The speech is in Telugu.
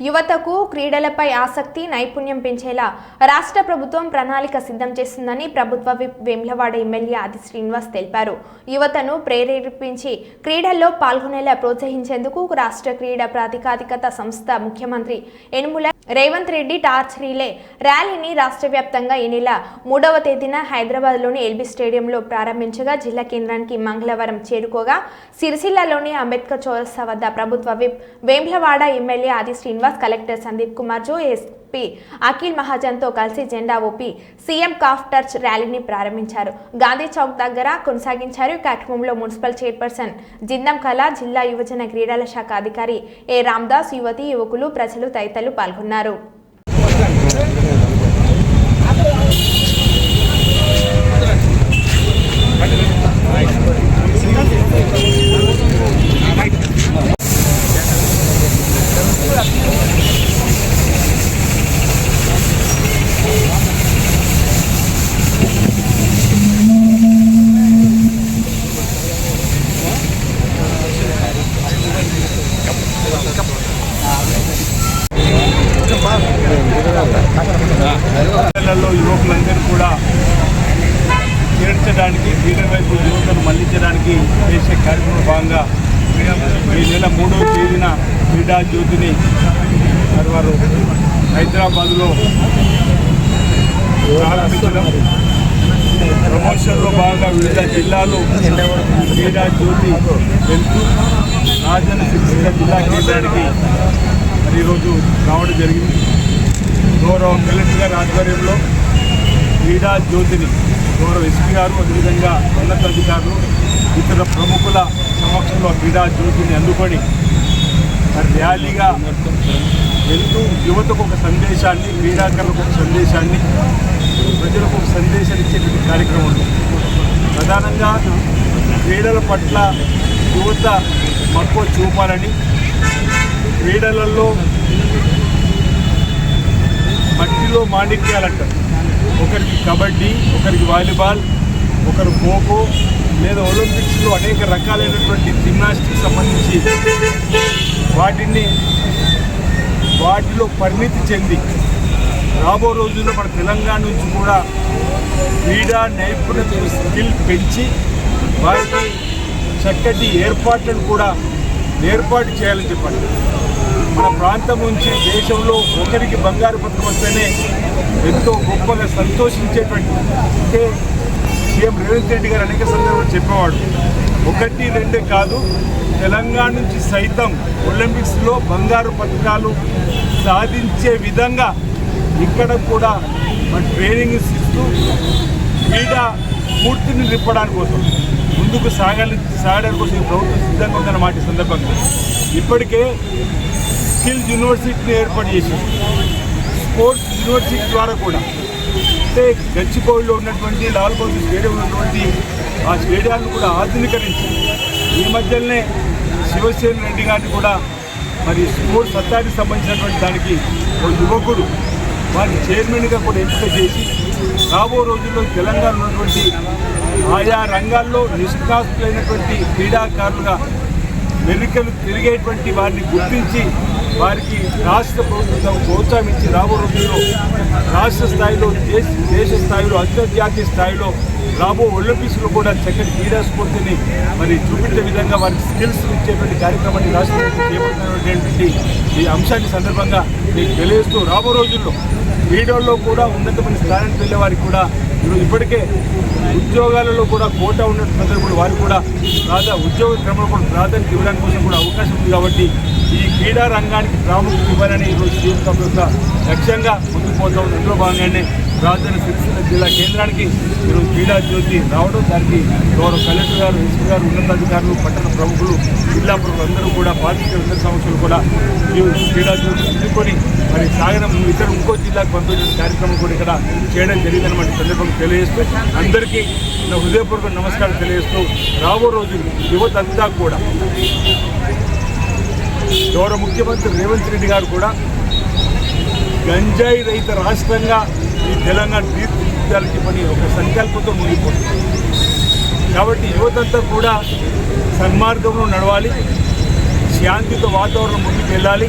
యువతకు క్రీడలపై ఆసక్తి నైపుణ్యం పెంచేలా రాష్ట్ర ప్రభుత్వం ప్రణాళిక సిద్ధం చేస్తుందని ప్రభుత్వ విప్ వేములవాడ ఎమ్మెల్యే ఆది శ్రీనివాస్ తెలిపారు. యువతను ప్రేరేపించి క్రీడల్లో పాల్గొనేలా ప్రోత్సహించేందుకు రాష్ట్ర క్రీడా ప్రాతికాదికత సంస్థ ముఖ్యమంత్రి యనుమల రేవంత్ రెడ్డి టార్చ్ రీలే ర్యాలీని రాష్ట్ర వ్యాప్తంగా ఈ నెల మూడవ తేదీన హైదరాబాద్లోని ఎల్బీ స్టేడియంలో ప్రారంభించగా జిల్లా కేంద్రానికి మంగళవారం చేరుకోగా సిరిసిల్లలోని అంబేద్కర్ చౌరస్తా వద్ద ప్రభుత్వ whip Vemulawada MLA Aadi Srinivas collector Sandeep Kumar Jha SP Akhil మహాజన్తో కలిసి జెండా ఊపి సీఎం కాఫ్ టర్చ్ ర్యాలీని ప్రారంభించారు. గాంధీ చౌక్ దగ్గర కొనసాగించారు. ఈ కార్యక్రమంలో మున్సిపల్ చైర్పర్సన్ జిందం కళ జిల్లా యువజన క్రీడల శాఖ అధికారి ఏ రామ్దాస్ యువతి యువకులు ప్రజలు తదితరులు పాల్గొన్నారు. పిల్లల్లో యువకులందరూ కూడా నుంచి క్రీడ వైపు యువతను మళ్ళించడానికి చేసే కార్యక్రమం భాగంగా ఈ నెల మూడవ తేదీన క్రీడా జ్యోతిని వారు హైదరాబాద్లో ప్రారంభించడం. ప్రమోషన్లో భాగంగా వివిధ జిల్లాలు క్రీడా జ్యోతి వెళ్తూ రాజన్న సిరిసిల్ల జిల్లా కేంద్రానికి మరి ఈరోజు రావడం జరిగింది. గౌరవ కలెక్టర్ గారి ఆధ్వర్యంలో క్రీడా జ్యోతిని గౌరవ ఎస్పీ గారు అదేవిధంగా ఉన్నతాధికారులు ఇతర ప్రముఖుల సమక్షంలో క్రీడా జ్యోతిని అందుకొని మరి ర్యాలీగా వెళ్తూ యువతకు ఒక సందేశాన్ని క్రీడాకారులకు ఒక సందేశాన్ని ప్రజలకు ఒక సందేశాన్ని ఇచ్చేటువంటి కార్యక్రమం ప్రధానంగా క్రీడల పట్ల యువత మక్కువ చూపాలని క్రీడలలో మట్టిలో మాణిక్యాలంటారు ఒకరికి కబడ్డీ ఒకరికి వాలీబాల్ ఒకరు ఖోఖో లేదా ఒలింపిక్స్లో అనేక రకాలైనటువంటి జిమ్నాస్టిక్ సంబంధించి వాటిని వాటిలో పరిణితి చెంది రాబో రోజుల్లో మన తెలంగాణ నుంచి కూడా క్రీడా నైపుణ్యత స్కిల్ పెంచి వారికి చక్కటి ఏర్పాట్లను కూడా ఏర్పాటు చేయాలని చెప్పండి. మన ప్రాంతం నుంచి దేశంలో ఒకరికి బంగారు పథకం వస్తేనే ఎంతో గొప్పగా సంతోషించేటువంటి అంటే సీఎం రేవంత్ రెడ్డి గారు అనేక సందర్భాలు చెప్పేవాడు. ఒకటి రెండే కాదు తెలంగాణ నుంచి సైతం ఒలింపిక్స్లో బంగారు పథకాలు సాధించే విధంగా ఇక్కడ కూడా మన ట్రైనింగ్ ఇస్తూ క్రీడా స్ఫూర్తిని నింపడానికి కోసం ముందుకు సాగాలి సాగడానికి కోసం ఈ ప్రభుత్వం సిద్ధంగా ఉందన్నమాట ఈ సందర్భంగా. ఇప్పటికే స్కిల్ యూనివర్సిటీని ఏర్పాటు చేసింది. స్పోర్ట్స్ యూనివర్సిటీ ద్వారా కూడా. అంటే గచ్చిబౌలిలో ఉన్నటువంటి లాల్ బహదూర్ ఉన్నటువంటి ఆ స్టేడియాన్ని కూడా ఆధునీకరించి ఈ మధ్యనే శివసేన రెడ్డి గారిని కూడా మరి స్పోర్ట్స్ సత్తానికి సంబంధించినటువంటి దానికి ఒక యువకుడు వారిని చైర్మన్గా కూడా ఎంపిక చేసి రాబో రోజుల్లో తెలంగాణ ఉన్నటువంటి ఆయా రంగాల్లో నిష్కాస్తులైనటువంటి క్రీడాకారులుగా వెనుకలు తిరిగేటువంటి వారిని గుర్తించి వారికి రాష్ట్ర ప్రభుత్వం ప్రోత్సహించి రాబో రోజుల్లో రాష్ట్ర స్థాయిలో దేశ దేశ స్థాయిలో అంతర్జాతీయ స్థాయిలో రాబో ఒలింపిక్స్లో కూడా చక్కటి క్రీడా స్ఫూర్తిని మరి చూపించే విధంగా వారికి స్కిల్స్ ఇచ్చేటువంటి కార్యక్రమాన్ని రాష్ట్ర ప్రభుత్వం చేపడుతున్నటువంటి ఈ అంశాన్ని సందర్భంగా మీకు తెలియజేస్తూ రాబో రోజుల్లో క్రీడల్లో కూడా ఉన్నతమైన స్థానానికి వెళ్ళే వారికి కూడా ఈరోజు ఇప్పటికే ఉద్యోగాలలో కూడా కోట ఉన్న ప్రజలు కూడా వారికి కూడా ప్రాధా ఉద్యోగ క్రమంలో కూడా ప్రాధాన్యత ఇవ్వడానికి కోసం కూడా అవకాశం ఉంది కాబట్టి ఈ క్రీడా రంగానికి ప్రాముఖ్యత ఇవ్వాలని ఈరోజు సీఎం ప్రభుత్వ లక్ష్యంగా ముందుకు పోతా ఉంది. అందులో భాగంగానే రాజధాని సిరిసిల్ల జిల్లా కేంద్రానికి ఈరోజు క్రీడా జ్యోతి రావడం దానికి గౌరవ కలెక్టర్ గారు ఎస్పీ గారు ఉన్నతాధికారులు పట్టణ ప్రముఖులు జిల్లా ప్రముఖులు అందరూ కూడా పార్టీ ఉన్నత సంస్థలు కూడా క్రీడా జ్యోతి అందుకొని మరి సాగరం ఇతర ఇంకో జిల్లాకు పంపించిన కార్యక్రమం కూడా ఇక్కడ చేయడం జరిగిందన్నమాట సందర్భం తెలియజేస్తూ అందరికీ నా హృదయపూర్వక నమస్కారం తెలియజేస్తూ రాబో రోజు యువత అంతా కూడా. గౌరవ ముఖ్యమంత్రి రేవంత్ రెడ్డి గారు కూడా గంజాయి రహిత రాష్ట్రంగా ఈ తెలంగాణ తీర్చిదిద్దాలని పని ఒక సంకల్పంతో మునిగిపోతుంది. కాబట్టి యువతంతా కూడా సన్మార్గంలో నడవాలి శాంతితో వాతావరణం ముందుకు వెళ్ళాలి